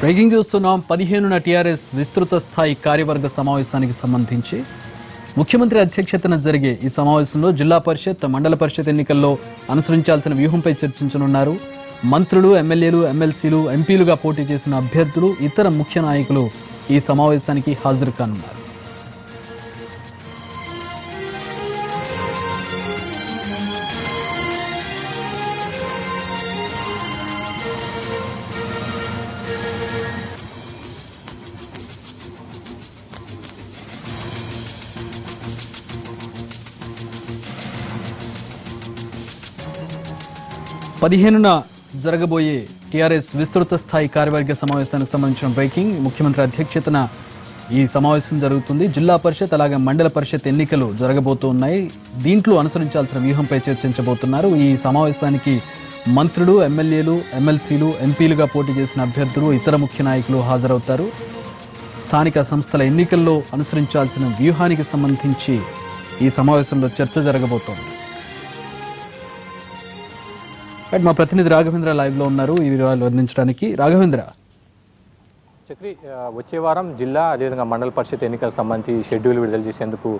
Breaking చూస్తున్నాం పదిహేనున TRS విస్తృత స్థాయి కార్యవర్గ సమావేశానికి సంబంధించి ముఖ్యమంత్రి అధ్యక్షతన జరిగే ఈ సమావేశంలో జిల్లా పరిషత్ మండల పరిషత్ ఎన్నికల్లో అనుసరించాల్సిన వ్యూహంపై చర్చించనున్నారు. మంత్రులు ఎమ్మెల్యేలు ఎమ్మెల్సీలు ఎంపీలుగా పోటీ చేసిన అభ్యర్థులు ఇతర ముఖ్య నాయకులు ఈ సమావేశానికి హాజరు కానున్నారు. పదిహేనున జరగబోయే టీఆర్ఎస్ విస్తృత స్థాయి కార్యవర్గ సమావేశానికి సంబంధించిన బ్రేకింగ్ ముఖ్యమంత్రి అధ్యక్షతన ఈ సమావేశం జరుగుతుంది. జిల్లా పరిషత్ అలాగే మండల పరిషత్ ఎన్నికలు జరగబోతున్నాయి. దీంట్లో అనుసరించాల్సిన వ్యూహంపై చర్చించబోతున్నారు. ఈ సమావేశానికి మంత్రులు ఎమ్మెల్యేలు ఎమ్మెల్సీలు ఎంపీలుగా పోటీ చేసిన అభ్యర్థులు ఇతర ముఖ్య నాయకులు హాజరవుతారు. స్థానిక సంస్థల ఎన్నికల్లో అనుసరించాల్సిన వ్యూహానికి సంబంధించి ఈ సమావేశంలో చర్చ జరగబోతోంది. మా ప్రతినిధి రాఘవేంద్ర లైవ్లో ఉన్నారు. ఈ వివరాలు అందించడానికి. రాఘవేంద్ర. చక్రి వచ్చే వారం జిల్లా అదేవిధంగా మండల పరిషత్ ఎన్నికలకు సంబంధించి షెడ్యూల్ విడుదల చేసేందుకు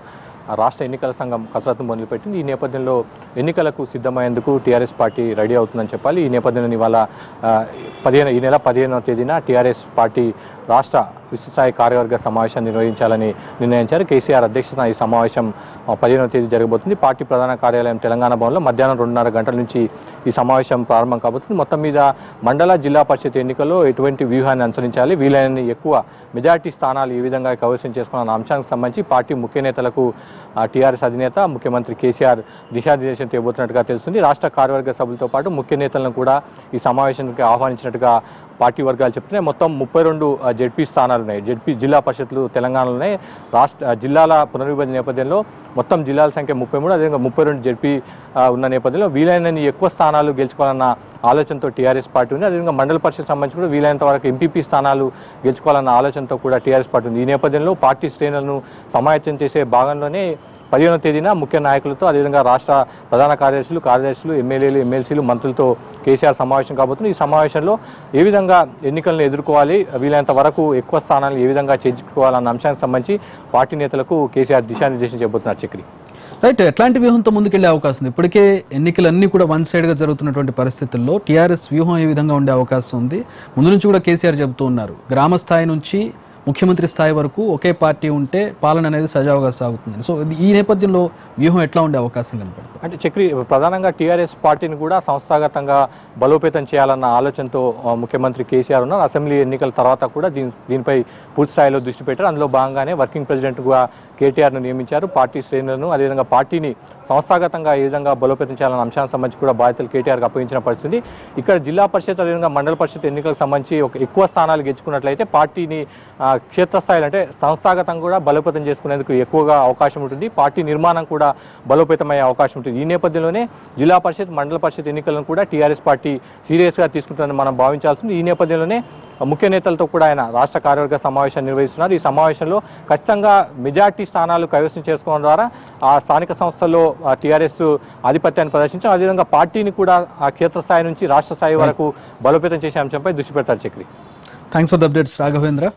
రాష్ట్ర ఎన్నికల సంఘం కసరత్తు మొదలుపెట్టింది. ఈ నేపథ్యంలో ఎన్నికలకు సిద్ధమయ్యేందుకు టీఆర్ఎస్ పార్టీ రెడీ అవుతుందని చెప్పాలి. ఈ నేపథ్యంలో ఇవాళ పదిహేను ఈ నెల పదిహేనవ తేదీన టీఆర్ఎస్ పార్టీ రాష్ట్ర విశ్వస్థాయి కార్యవర్గ సమావేశం నిర్వహించాలని నిర్ణయించారు. కేసీఆర్ అధ్యక్షతన ఈ సమావేశం పదిహేనవ తేదీ జరగబోతుంది. పార్టీ ప్రధాన కార్యాలయం తెలంగాణ భవన్లో మధ్యాహ్నం రెండున్నర గంటల నుంచి ఈ సమావేశం ప్రారంభం కాబోతుంది. మొత్తం మీద మండల జిల్లా పరిషత్ ఎన్నికల్లో ఎటువంటి వ్యూహాన్ని అనుసరించాలి? వీలైన ఎక్కువ మెజార్టీ స్థానాలు ఏ విధంగా కవసం చేసుకున్న అంశానికి సంబంధించి పార్టీ ముఖ్య నేతలకు టీఆర్ఎస్ అధినేత ముఖ్యమంత్రి కేసీఆర్ దిశానిర్దేశం చేయబోతున్నట్టుగా తెలుస్తుంది. రాష్ట్ర కార్యవర్గ సభ్యులతో పాటు ముఖ్య నేతలను కూడా ఈ సమావేశానికి ఆహ్వానించినట్టుగా పార్టీ వర్గాలు చెప్తున్నాయి. మొత్తం ముప్పై రెండు జెడ్పీ స్థానాలు ఉన్నాయి. జెడ్పీ జిల్లా పరిషత్లు తెలంగాణలో ఉన్నాయి రాష్ట్ర జిల్లాల పునర్విభజన నేపథ్యంలో మొత్తం జిల్లాల సంఖ్య ముప్పై మూడు అదేవిధంగా ముప్పై రెండు జెడ్పీ ఉన్న నేపథ్యంలో వీలైనన్ని ఎక్కువ స్థానాలు గెలుచుకోవాలన్న ఆలోచనతో టీఆర్ఎస్ పార్టీ ఉంది. అదేవిధంగా మండల పరిషత్ సంబంధించి కూడా వీలైనంత వరకు ఎంపీపీ స్థానాలు గెలుచుకోవాలన్న ఆలోచనతో కూడా టీఆర్ఎస్ పార్టీ ఉంది. ఈ నేపథ్యంలో పార్టీ శ్రేణులను సమాయత్తం చేసే భాగంలోనే పదిహేనో తేదీన ముఖ్య నాయకులతో అదేవిధంగా రాష్ట్ర ప్రధాన కార్యదర్శులు కార్యదర్శులు ఎమ్మెల్యేలు ఎమ్మెల్సీలు మంత్రులతో కేసీఆర్ సమావేశం కాబోతుంది. ఈ సమావేశంలో ఏ విధంగా ఎన్నికలను ఎదుర్కోవాలి వీలైనంత వరకు ఎక్కువ స్థానాలు ఏ విధంగా చేర్చుకోవాలన్న అంశానికి సంబంధించి పార్టీ నేతలకు కేసీఆర్ దిశానిర్దేశం చేయబోతున్నారు చక్రి. రైట్ ఎట్లాంటి వ్యూహంతో ముందుకెళ్ళే అవకాశం ఉంది? ఇప్పటికే ఎన్నికలన్నీ కూడా వన్ సైడ్గా జరుగుతున్నటువంటి పరిస్థితుల్లో టీఆర్ఎస్ వ్యూహం ఏ విధంగా ఉండే అవకాశం ఉంది? ముందు నుంచి కూడా కేసీఆర్ చెబుతూ ఉన్నారు. గ్రామ స్థాయి నుంచి ముఖ్యమంత్రి స్థాయి వరకు ఒకే పార్టీ ఉంటే పాలన అనేది సజావుగా సాగుతుంది. సో ఇది- ఈ నేపథ్యంలో వ్యూహం ఎట్లా ఉండే అవకాశం కనపడుతుంది? అంటే చక్రి ప్రధానంగా టీఆర్ఎస్ పార్టీని కూడా సంస్థాగతంగా బలోపేతం చేయాలన్న ఆలోచనతో ముఖ్యమంత్రి కేసీఆర్ ఉన్నారు. అసెంబ్లీ ఎన్నికల తర్వాత కూడా దీని దీనిపై పూర్తి స్థాయిలో దృష్టి పెట్టారు. అందులో భాగంగానే వర్కింగ్ ప్రెసిడెంట్గా కేటీఆర్ను నియమించారు. పార్టీ శ్రేణులను అదేవిధంగా పార్టీని సంస్థాగతంగా ఏ విధంగా బలోపేతం చేయాలన్న అంశానికి సంబంధించి కూడా బాధ్యతలు కేటీఆర్కి అప్పగించిన పరిస్థితి. ఇక్కడ జిల్లా పరిషత్ అదేవిధంగా మండల పరిషత్ ఎన్నికలకు సంబంధించి ఒక ఎక్కువ స్థానాలు గెలుచుకున్నట్లయితే పార్టీని క్షేత్రస్థాయిలో అంటే సంస్థాగతంగా కూడా బలోపేతం చేసుకునేందుకు ఎక్కువగా అవకాశం ఉంటుంది. పార్టీ నిర్మాణం కూడా బలోపేతమయ్యే అవకాశం ఉంటుంది. ఈ నేపథ్యంలోనే జిల్లా పరిషత్ మండల పరిషత్ ఎన్నికలను కూడా టీఆర్ఎస్ పార్టీ సీరియస్గా తీసుకుంటుందని మనం భావించాల్సింది. ఈ నేపథ్యంలోనే ముఖ్య నేతలతో కూడా ఆయన రాష్ట్ర కార్యవర్గ సమావేశాన్ని నిర్వహిస్తున్నారు. ఈ సమావేశంలో ఖచ్చితంగా మెజార్టీ స్థానాలు కైవసం చేసుకోవడం ద్వారా ఆ స్థానిక సంస్థల్లో టీఆర్ఎస్ ఆధిపత్యాన్ని ప్రదర్శించడం అదేవిధంగా పార్టీని కూడా ఆ క్షేత్రస్థాయి నుంచి రాష్ట్ర స్థాయి వరకు బలోపేతం చేసే అంశంపై దృష్టి పెడతారు Chakri. Thanks for the updates Raghavendra